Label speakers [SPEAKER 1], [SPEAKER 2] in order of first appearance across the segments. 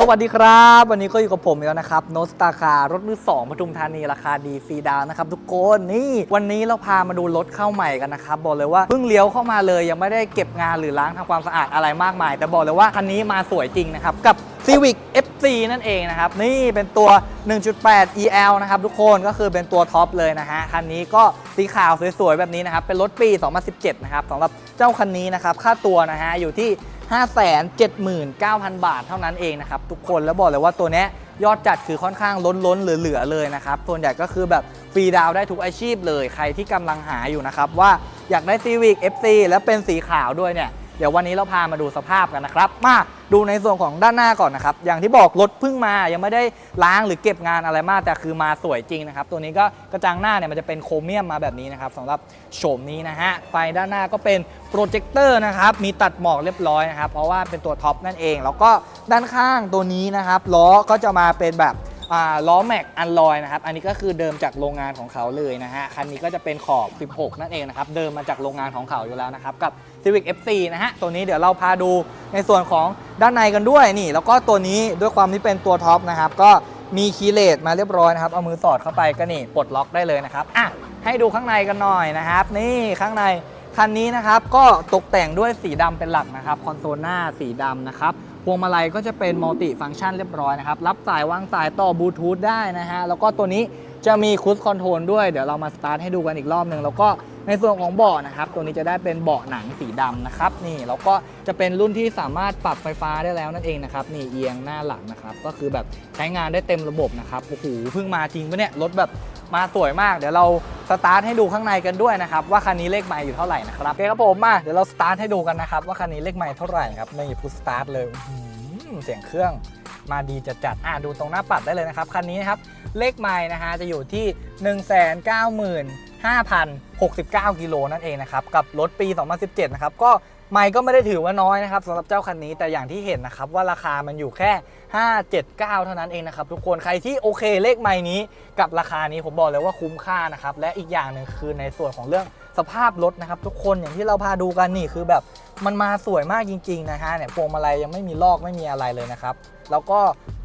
[SPEAKER 1] สวัสดีครับ วันนี้ก็อยู่กับผมแล้วนะครับโนสตาคารถมือสองปทุมธานีราคาดีฟรีดาวน์นะครับทุกคนนี่วันนี้เราพามาดูรถเข้าใหม่กันนะครับบอกเลยว่าเพิ่งเลี้ยวเข้ามาเลยยังไม่ได้เก็บงานหรือล้างทำความสะอาดอะไรมากมาย แต่บอกเลยว่าคันนี้มาสวยจริงนะครับกับ Civic FC นั่นเองนะครับนี่เป็นตัว 1.8 EL นะครับทุกคนก็คือเป็นตัวท็อปเลยนะฮะคันนี้ก็สีขาวสวยๆแบบนี้นะครับเป็นรถปี 2017 นะครับสำหรับเจ้าคันนี้นะครับค่าตัวนะฮะอยู่ที่ 579,000 บาทเท่านั้นเองนะครับทุกคนแล้วบอกเลยว่าตัวนี้ยอดจัดคือค่อนข้างล้นล้นเหลือๆเลยนะครับส่วนใหญ่ก็คือแบบฟรีดาวได้ทุกอาชีพเลยใครที่กำลังหาอยู่นะครับว่าอยากได้ Civic FC และเป็นสีขาวด้วยเนี่ย เดี๋ยววันนี้เราพามาดูสภาพกันนะครับ มาดูในส่วนของด้านหน้าก่อนนะครับ อย่างที่บอกรถเพิ่งมายังไม่ได้ล้างหรือเก็บงานอะไรมาก แต่คือมาสวยจริงนะครับ ตัวนี้ก็กระจังหน้าเนี่ยมันจะเป็นโครเมียมมาแบบนี้นะครับสำหรับโฉมนี้นะฮะ ไฟด้านหน้าก็เป็นโปรเจคเตอร์นะครับ มีตัดหมอกเรียบร้อยนะครับ เพราะว่าเป็นตัวท็อปนั่นเอง แล้วก็ด้านข้างตัวนี้นะครับล้อก็จะมาเป็นแบบ ล้อแม็กอันลอยนะครับ อันนี้ก็คือเดิมจากโรงงานของเขาเลยนะฮะ คันนี้ก็จะเป็นขอบ 16 นั่นเองนะครับ เดิมมาจากโรงงานของเขาอยู่แล้วนะครับ กับ Civic FC นะฮะ ตัวนี้เดี๋ยวเราพาดูในส่วนของด้านในกันด้วยนี่ แล้วก็ตัวนี้ด้วยความที่เป็นตัวท็อปนะครับ ก็มีคีย์เลสมาเรียบร้อยนะครับ เอามือสอดเข้าไปก็นี่ปลดล็อกได้เลยนะครับ อะ ให้ดูข้างในกันหน่อยนะครับ นี่ข้างในคันนี้นะครับก็ตกแต่งด้วยสีดำเป็นหลักนะครับ คอนโซลหน้าสีดำนะครับ พวงมาลัยก็จะเป็นมัลติฟังก์ชันเรียบร้อยนะครับ รับสายวางสายต่อบลูทูธได้นะฮะ แล้วก็ตัวนี้จะมีคู e คอนโทรลด้วย เดี๋ยวเรามาสตาร์ทให้ดูกันอีกรอบหนึ่งแล้วก็ ในส่วนของเบาะนะครับ ตัวนี้จะได้เป็นเบาะหนังสีดำนะครับ นี่แล้วก็จะเป็นรุ่นที่สามารถปรับไฟฟ้าได้แล้วนั่นเองนะครับ นี่เอียงหน้าหลังนะครับ ก็คือแบบใช้งานได้เต็มระบบนะครับ โอ้โห เพิ่งมาจริงปะเนี่ย รถแบบมาสวยมาก เดี๋ยวเราสตาร์ทให้ดูข้างในกันด้วยนะครับ ว่าคันนี้เลขไมล์อยู่เท่าไหร่นะครับโอเคครับผมมาเดี๋ยวเราสตาร์ทให้ดูกันนะครับว่าคันนี้เลขไมล์เท่าไหร่ครับไม่พุทสตาร์ทเลยหือเสียงเครื่องมาดีจัดจัดอะดูตรงหน้าปัดได้เลยนะครับ คันนี้นะครับ เลขไมล์นะฮะจะอยู่ที่ 5,069 กิโลนั่นเองนะครับ กับรถปี 2017 นะครับ ก็ไมล์ก็ไม่ได้ถือว่าน้อยนะครับสำหรับเจ้าคันนี้แต่อย่างที่เห็นนะครับว่าราคามันอยู่แค่ 579 เท่านั้นเองนะครับทุกคนใครที่โอเคเลขไมล์นี้กับราคานี้ผมบอกเลยว่าคุ้มค่านะครับและอีกอย่างหนึ่งคือในส่วนของเรื่องสภาพรถนะครับ ทุกคนอย่างที่เราพาดูกันนี่คือแบบมันมาสวยมากจริง ๆ นะฮะเนี่ยพวงมาลัยยังไม่มีลอกไม่มีอะไรเลยนะครับแล้วก็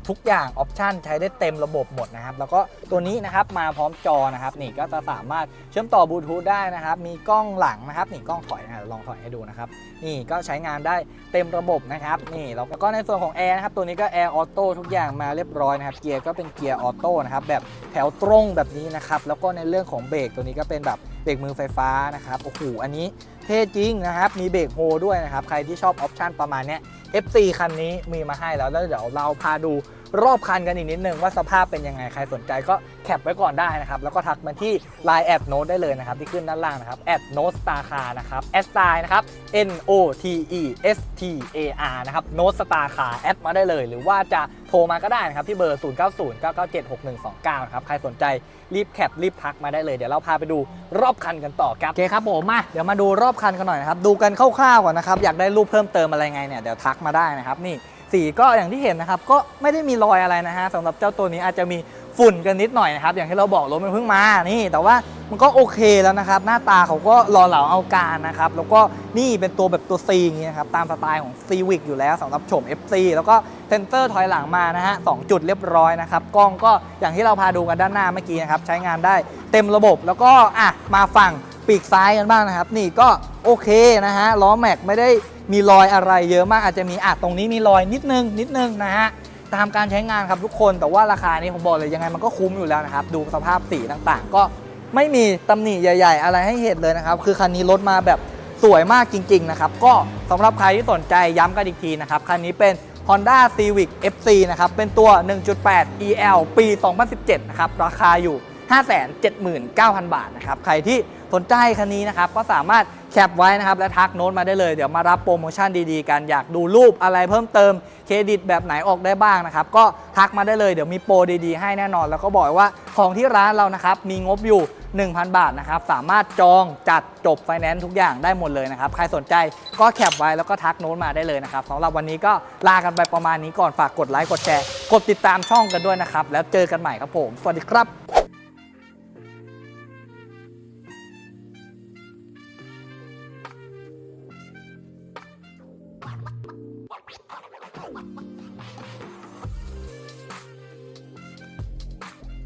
[SPEAKER 1] ทุกอย่างออปชันใช้ได้เต็มระบบหมดนะครับ แล้วก็ตัวนี้นะครับมาพร้อมจอนะครับนี่ก็จะสามารถเชื่อมต่อบลูทูธได้นะครับ มีกล้องหลังนะครับนี่กล้องถอยนะลองถอยให้ดูนะครับ นี่ก็ใช้งานได้เต็มระบบนะครับ นี่แล้วก็ในส่วนของแอร์นะครับ ตัวนี้ก็แอร์ออโต้ทุกอย่างมาเรียบร้อยนะครับ เกียร์ก็เป็นเกียร์ออโต้นะครับแบบแถวตรงแบบนี้นะครับ แล้วก็ในเรื่องของเบรกตัวนี้ก็เป็นแบบเบรกมือไฟฟ้านะครับโอ้โหอันนี้เท่จริงนะครับ มีเบรกโฮด้วยนะครับ ใครที่ชอบออปชันประมาณเนี้ย FC คันนี้มีมาให้แล้วแล้วเดี๋ยวเราพาดู รอบคันกันอีกนิดนึงว่าสภาพเป็นยังไงใครสนใจก็แคปไว้ก่อนได้นะครับแล้วก็ทักมาที่ Line แอดโน้ตได้เลยนะครับที่ขึ้นด้านล่างนะครับแอดโน้ตสตาร์คาร์นะครับแอดสไตล์นะครับ N O T E S T A R นะครับโน้ตสตาร์คาร์แอดมาได้เลย หรือว่าจะโทรมาก็ได้นะครับที่เบอร์ 0 9 0 9 9 7 6 1 2 9นะครับใครสนใจรีบแคปรีบทักมาได้เลยเดี๋ยวเราพาไปดูรอบคันกันต่อครับโอเคครับผมมาเดี๋ยวมาดูรอบคันกันหน่อยนะครับดูกันคร่าวๆก่อนนะครับอยากได้รูปเพิ่มเติมอะไรไงเนี่ยเดี๋ยวทักมาได้นะครับนี่ สีก็อย่างที่เห็นนะครับ ก็ไม่ได้มีรอยอะไรนะฮะสำหรับเจ้าตัวนี้อาจจะมีฝุ่นกันนิดหน่อยนะครับ อย่างที่เราบอกรถมันเพิ่งมานี่ แต่ว่ามันก็โอเคแล้วนะครับ หน้าตาเขาก็รอเหลาเอาการนะครับ แล้วก็นี่เป็นตัวแบบตัว C อย่างนี้นะครับ ตามสไตล์ของ Civic อยู่แล้วสำหรับโฉม FC แล้วก็เซนเซอร์ถอยหลังมานะฮะสองจุดเรียบร้อยนะครับ กล้องก็อย่างที่เราพาดูกันด้านหน้าเมื่อกี้นะครับ ใช้งานได้เต็มระบบ แล้วก็อะมาฝั่งปีกซ้ายกันบ้างนะครับ นี่ก็โอเคนะฮะล้อแม็กไม่ได้ มีรอยอะไรเยอะมากอาจจะมีอะตรงนี้มีรอยนิดนึงนิดนึงนะฮะตามการใช้งานครับทุกคนแต่ว่าราคานี้ผมบอกเลยยังไงมันก็คุ้มอยู่แล้วนะครับดูสภาพสีต่างๆ ก็ไม่มีตำหนิใหญ่ ๆ อะไรให้เห็นเลยนะครับคือคันนี้รถมาแบบสวยมากจริง ๆ นะครับ ก็สำหรับใครที่สนใจย้ำกันอีกทีนะครับคันนี้เป็น Honda Civic FC นะครับเป็นตัว 1.8 EL ปี 2017 นะครับราคาอยู่ 579,000 บาทนะครับ ใครที่สนใจคันนี้นะครับ ก็สามารถแคปไว้นะครับ และทักโน้ตมาได้เลย เดี๋ยวมารับโปรโมชั่นดีๆ กัน อยากดูรูปอะไรเพิ่มเติม เครดิตแบบไหนออกได้บ้างนะครับ ก็ทักมาได้เลย เดี๋ยวมีโปรดีๆ ให้แน่นอน แล้วก็บอกว่าของที่ร้านเรานะครับ มีงบอยู่ 1,000 บาทนะครับ สามารถจองจัดจบไฟแนนซ์ทุกอย่างได้หมดเลยนะครับ ใครสนใจก็แคปไว้แล้วก็ทักโน้ตมาได้เลยนะครับสำหรับวันนี้ก็ลากันไปประมาณนี้ก่อน ฝากกดไลค์ กดแชร์ กดติดตามช่องกันด้วยนะครับ แล้วเจอกันใหม่ครับผม สวัสดีครับ